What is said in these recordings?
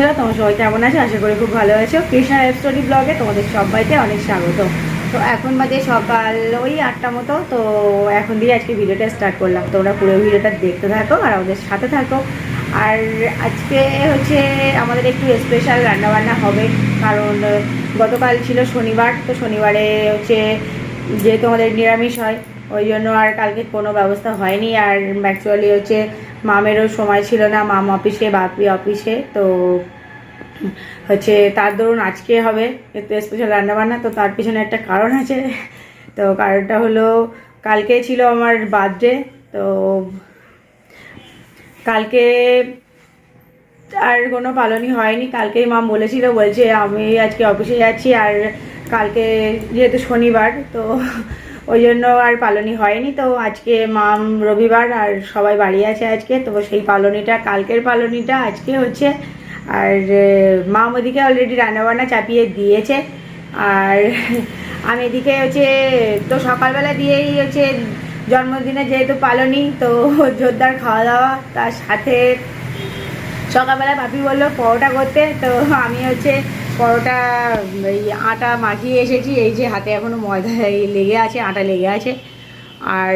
বন্ধুরা, তোমার সবাই কেমন আছো? আশা করি খুব ভালো আছো। কৃষ্ণা স্টোরি ব্লগে তোমাদের সবাইকে অনেক স্বাগত। তো এখন বাজে সকাল ওই আটটা মতো। তো এখন দিয়ে আজকে ভিডিওটা স্টার্ট করলাম। তোমরা পুরো ভিডিওটা দেখতে থাকো আর আমাদের সাথে থাকো। আর আজকে হচ্ছে আমাদের একটু স্পেশাল রান্নাবান্না হবে। কারণ গতকাল ছিল শনিবার। তো শনিবারে হচ্ছে যেহেতু আমাদের নিরামিষ হয় ওই জন্য আর কালকে কোনো ব্যবস্থা হয়নি। আর অ্যাকচুয়ালি হচ্ছে মামেরও সময় ছিল না, মাম অফিসে, বাপি অফিসে। তো হচ্ছে তার ধরুন আজকে হবে, একটু স্পেশাল রান্নাবান্না, তো তার পিছনে একটা কারণ আছে। তো কারণটা হলো কালকে ছিল আমার বার্থডে তো কালকে আর কোনো পালনই হয়নি। কালকেই মাম বলেছিল, বলছে আমি আজকে অফিসে যাচ্ছি, আর কালকে যেহেতু শনিবার, তো ওই জন্য আর পালনই হয়নি। তো আজকে মাম রবিবার আর সবাই বাড়ি আছে আজকে। তো সেই পালনিটা, কালকের পালনিটা আজকে হচ্ছে। আর মাম ওদিকে অলরেডি রান্নাবান্না চাপিয়ে দিয়েছে। আর আমি এদিকে হচ্ছে, তো সকালবেলা দিয়েই হচ্ছে জন্মদিনে যেহেতু পালনি, তো জোরদার খাওয়া দাওয়া তার সাথে সকালবেলা বাপি বলল পরোটা করতে। তো আমি হচ্ছে পরোটা, এই আটা মাখিয়ে এসেছি, এই যে হাতে এখনও ময়দা লেগে আছে, আটা লেগে আছে। আর,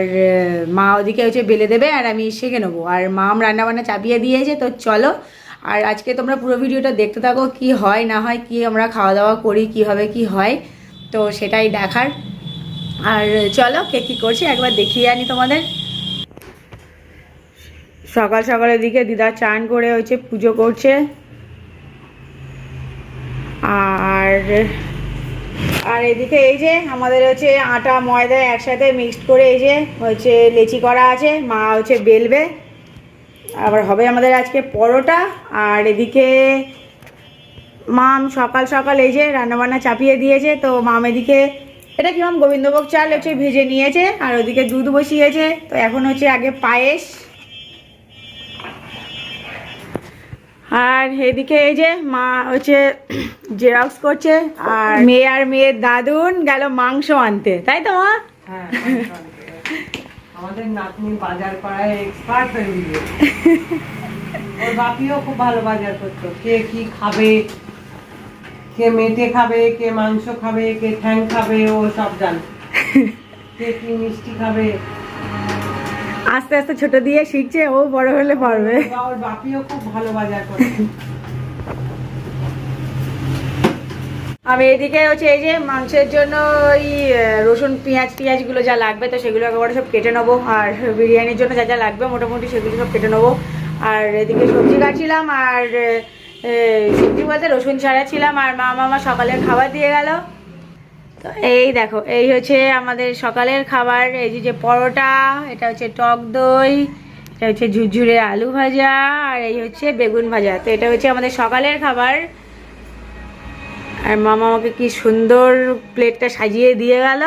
মা ওদিকে হচ্ছে বেলে দেবে আর আমি শেখে নেব। আর মাম রান্নাবান্না চাপিয়ে দিয়েছে, তো চলো। আর আজকে তোমরা পুরো ভিডিওটা দেখতে থাকো, কি হয়, না হয়, কি আমরা খাওয়া দাওয়া করি কীভাবে কি হয়। তো সেটাই দেখার। আর চলো, কে কী করছে একবার দেখিয়ে আনি তোমাদের। সকাল সকালের দিকে দিদা চান করে হচ্ছে পুজো করছে। আর আর এদিকে এই যে আমাদের হচ্ছে আটা, ময়দা একসাথে মিক্সড করে এই যে হচ্ছে লেচি করা আছে, মা হচ্ছে বেলবে। আবার হবে আমাদের আজকে পরোটা, আর এদিকে মাম সকাল সকাল এই যে রান্নাবান্না চাপিয়ে দিয়েছে, তো মাম এদিকে, এটা কি মাম গোবিন্দভোগ চাল হচ্ছে ভেজে নিয়েছে, আর ওদিকে দুধ বসিয়েছে, তো এখন হচ্ছে আগে পায়েস আর এদিকে এই যে মা হচ্ছে জেরক্স করছে আর মেয়ে আর মেয়ের দাদুন গেল মাংস আনতে। তাই তো মা? হ্যাঁ, আমাদের নাতনি বাজার করায় এক্সপার্ট হয়ে ওর খুব ভালো বাজার করতো। কে কি খাবে কে খাবে কে মাংস খাবে কে খাবে ও সব জানে। কে কি মিষ্টি খাবে আস্তে আস্তে ছোট দিয়ে শিখছে ও বড় হলে পারবে। ওর বাপিও খুব ভালো বাজার করতো আমি এদিকে হচ্ছে এই যে মাংসের জন্য ওই রসুন পেঁয়াজ টিয়াজগুলো যা লাগবে তো সেগুলো একেবারে সব কেটে নেব। আর বিরিয়ানির জন্য যা যা লাগবে মোটামুটি সেগুলো সব কেটে নেব। আর এদিকে সবজি কাটছিলাম আর সবজি বলতে রসুন ছাড়া ছিলাম আর মা মামা সকালের খাবার দিয়ে গেল। তো এই দেখো, এই হচ্ছে আমাদের সকালের খাবার। এই যে পরোটা, এটা হচ্ছে টক দই, এটা হচ্ছে ঝুরঝুরে আলু ভাজা, আর এই হচ্ছে বেগুন ভাজা। তো এটা হচ্ছে আমাদের সকালের খাবার। আর মামা আমাকে কি সুন্দর প্লেটটা সাজিয়ে দিয়ে গেল।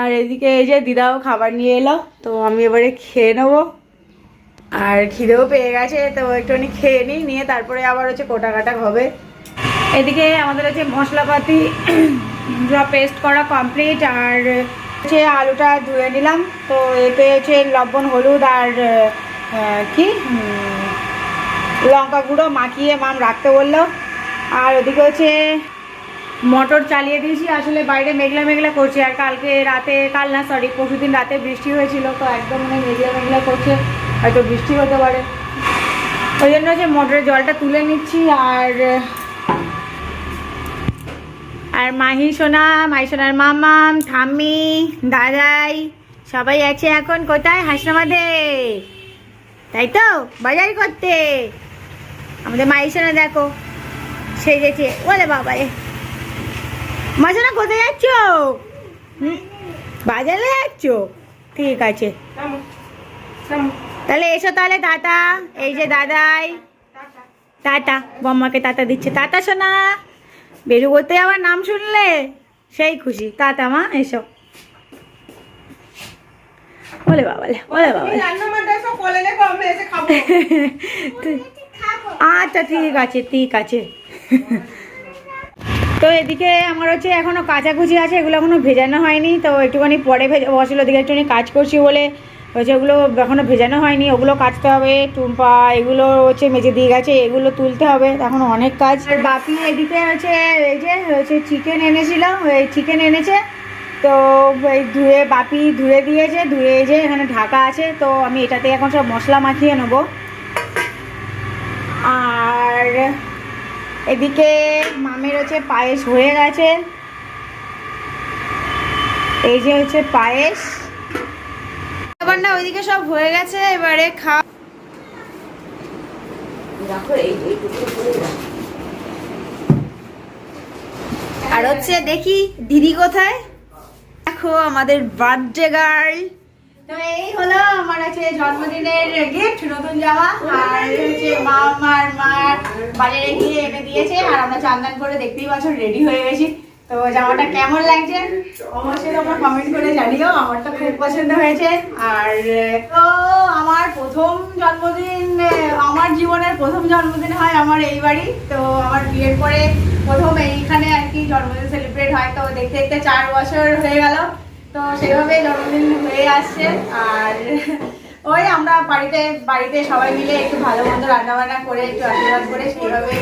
আর এদিকে এই যে দিদাও খাবার নিয়ে এলো, তো আমি এবারে খেয়ে নেব। আর খিদেও পেয়ে গেছে, তো একটুখানি খেয়ে নিই, নিয়ে তারপরে আবার হচ্ছে কোটা কাটা হবে। এদিকে আমাদের হচ্ছে মশলাপাতি সব পেস্ট করা কমপ্লিট আর হচ্ছে আলুটা ধুয়ে নিলাম। তো এতে হচ্ছে লবণ, হলুদ আর কি? লঙ্কা গুঁড়ো মাখিয়ে মাম রাখতে বলল। আর ওদিকে হচ্ছে মটর চালিয়ে দিয়েছি। আসলে বাইরে মেঘলা মেঘলা করছে আর কালকে রাতে, কাল না সরি পরশু দিন রাতে বৃষ্টি হয়েছিল, তো একদম মানে মেঘলা মেঘলা করছে। হয়তো বৃষ্টি হতে পারে। ওই জন্য হচ্ছে মোটরের জলটা তুলে নিচ্ছি আর আর মাহি সোনা মাহি সোনার মামাম ঠাম্মি দাদাই সবাই আছে এখন কোথায়? হাসনাবাদে। তাই তো? বাজার করতে। আমাদের মাহি সোনা দেখো সেই গেছে। বলে বাবা রে মাসোনা কোথায় যাচ্ছ? বাজারে যাচ্ছ? ঠিক আছে। তাহলে এসো তাহলে দাদা এই যে দাদাই। টাটা। বম্মাকে টাটা দিচ্ছে। টাটা সোনা। বেরু করতে যাওয়ার নাম শুনলে? সেই খুশি। টাটা মা এসো। বলে বাবা লে, বলে বাবা আচ্ছা ঠিক আছে ঠিক আছে। তো এদিকে আমার হচ্ছে এখনও কাচাকুচি আছে এগুলো এখনও ভেজানো হয়নি। তো একটুখানি পরে ভেজে বসল ওদিকে একটুখানি কাজ করছি বলে হচ্ছে ওগুলো এখনও ভেজানো হয়নি, ওগুলো কাটতে হবে, টুম্পা, এগুলো হচ্ছে মেজে দিয়ে গেছে, এগুলো তুলতে হবে এখনও অনেক কাজ। আর বাকি এদিকে হচ্ছে, এই যে হচ্ছে চিকেন এনেছিলাম, এই চিকেন এনেছে, তো এই ধুয়ে বাপি ধুয়ে দিয়েছে, ধুয়ে যে এখানে ঢাকা আছে, তো আমি এটাতে এখন সব মশলা মাখিয়ে নেব। আর এদিকে মামের হচ্ছে পায়েস হয়ে গেছে। এই যে হচ্ছে পায়েস। ওইদিকে সব হয়ে গেছে এবারে খা আর হচ্ছে দেখি দিদি কোথায়? দেখো আমাদের বার্থডে গার্ল তো এই হলো আমার আছে জন্মদিনের গিফট নতুন জামা। আর হচ্ছে মা আমার মার বাজারে গিয়ে এনে দিয়েছে। আর আমরা চান্দান করে দেখতেই পাচ্ছ রেডি হয়ে গেছি। তো জামাটা কেমন লাগছে? অবশ্যই তোমরা কমেন্ট করে জানিও আমার তো খুব পছন্দ হয়েছে। আর তো আমার প্রথম জন্মদিন, আমার জীবনের প্রথম জন্মদিন হয় আমার এই বাড়ি। তো আমার বিয়ের পরে প্রথম এইখানে আর কি জন্মদিন সেলিব্রেট হয়। তো দেখতে দেখতে চার বছর হয়ে গেল। তো সেভাবে জন্মদিন হয়ে আসছে। আর ওই আমরা বাড়িতে বাড়িতে সবাই মিলে একটু ভালো মন্দ রান্না বান্না করে একটু আশীর্বাদ করে সেইভাবে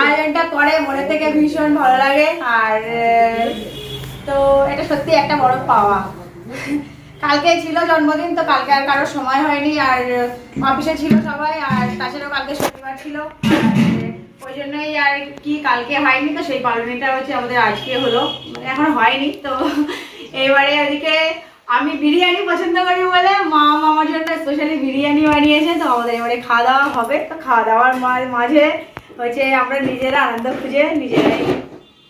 আয়োজনটা করে থেকে ভীষণ ভালো লাগে। আর, তো এটা সত্যি একটা বড় পাওয়া। কালকে ছিল জন্মদিন, তো কালকে আর কারোর সময় হয়নি। আর অফিসে ছিল সবাই, আর তাছাড়াও কালকে শনিবার ছিল। ওই জন্যই আর কি কালকে হয়নি তো, সেই হচ্ছে আমাদের আজকে হলো। মানে এখনও হয়নি, তো এবারে আমি বিরিয়ানি পছন্দ করি বলে মা আমার জন্য স্পেশালি বিরিয়ানি বানিয়েছে, তো আমাদের এবারে খাওয়া দাওয়া হবে। তো খাওয়া দাওয়ার মাঝে হচ্ছে আমরা নিজেরা আনন্দ খুঁজে নিজেরাই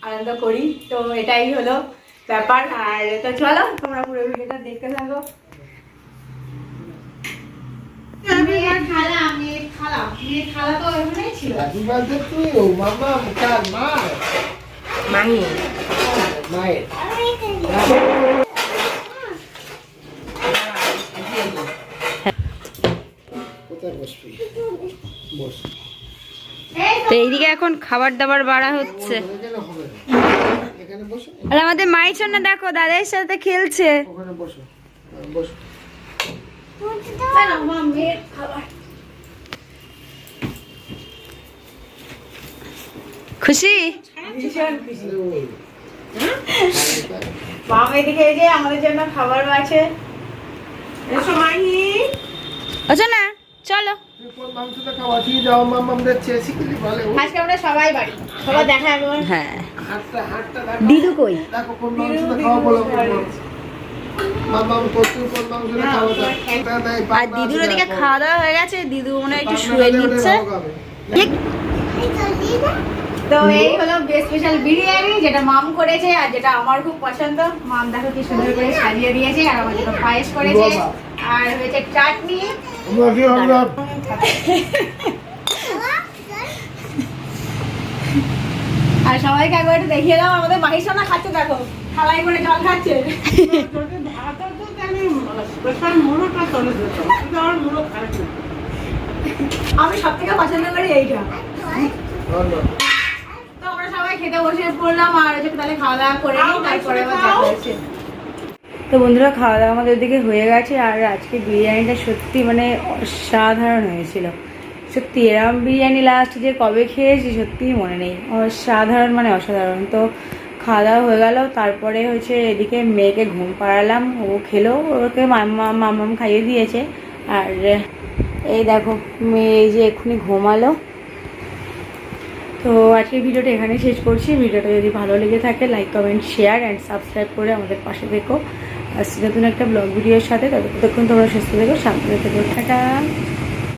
আনন্দ করি। তো এটাই হলো ব্যাপার। আর তো চলো, তোমরা পুরো ভিডিওটা দেখতে থাকো মেয়ের খালা মেয়ের খালা মেয়ের খালা তো ওখানেই ছিল Happy birthday to you, Mama, bukan Ma. Mahi Main. কোথায় বসবি বস তো এইদিকে এখন খাবার দাবার বাড়া হচ্ছে। আর আমাদের মাইছন না দেখো দাদার সাথে খেলছে। ওখানে বসো। খুশি? ভীষণ খুশি মাম এদিকে এই যে আমাদের জন্য খাবার আছে। এসো মাহি আচ্ছা না চলো। আজকে আমরা সবাই বাড়ি। সবাই দেখা হ্যাঁ। দিদু কই? দেখো কোন মাংসটা খাওয়া বলো আর দিদুর ওদিকে খাওয়া দাওয়া হয়ে গেছে দিদু মনে হয় একটু শুয়ে নিচ্ছে। তো এই হলো স্পেশাল বিরিয়ানি যেটা মাম করেছে আর যেটা আমার খুব পছন্দ। মাম দেখো কি সুন্দর করে সাজিয়ে দিয়েছে আর আমার জন্য পায়েস করেছে। আর হয়েছে চাটনি আমরা কি আমরা আর সবাইকে একবার একটু দেখিয়ে দাও, আমাদের মাহিসানা খাচ্ছে দেখো থালাই করে জল খাচ্ছে। আমি সব থেকে পছন্দ করি এইটা। তো আমরা সবাই খেতে বসে পড়লাম, আর তাহলে খাওয়া দাওয়া করে তারপরে তো বন্ধুরা, খাওয়া দাওয়া আমাদের দিকে হয়ে গেছে, আর আজকে বিরিয়ানিটা সত্যি মানে অসাধারণ হয়েছিল। সত্যি, এরম বিরিয়ানি লাস্ট যে কবে খেয়েছি সত্যিই মনে নেই। অসাধারণ মানে অসাধারণ। তো খাওয়া দাওয়া হয়ে গেল, তারপরে হচ্ছে এদিকে মেয়েকে ঘুম পাড়ালাম। ও খেলো, ওকে মাম্মা মামাম খাইয়ে দিয়েছে। আর এই দেখো, মেয়ে এই যে এক্ষুনি ঘুমালো। তো আজকের ভিডিওটা এখানে শেষ করছি। ভিডিওটা যদি ভালো লেগে থাকে like comment share and subscribe করে আমাদের পাশে দেখো আসছি নতুন একটা ব্লগ ভিডিওর সাথে ততক্ষণ তোমরা সুস্থ থেকো, সাবধানে থেকো। টাটা!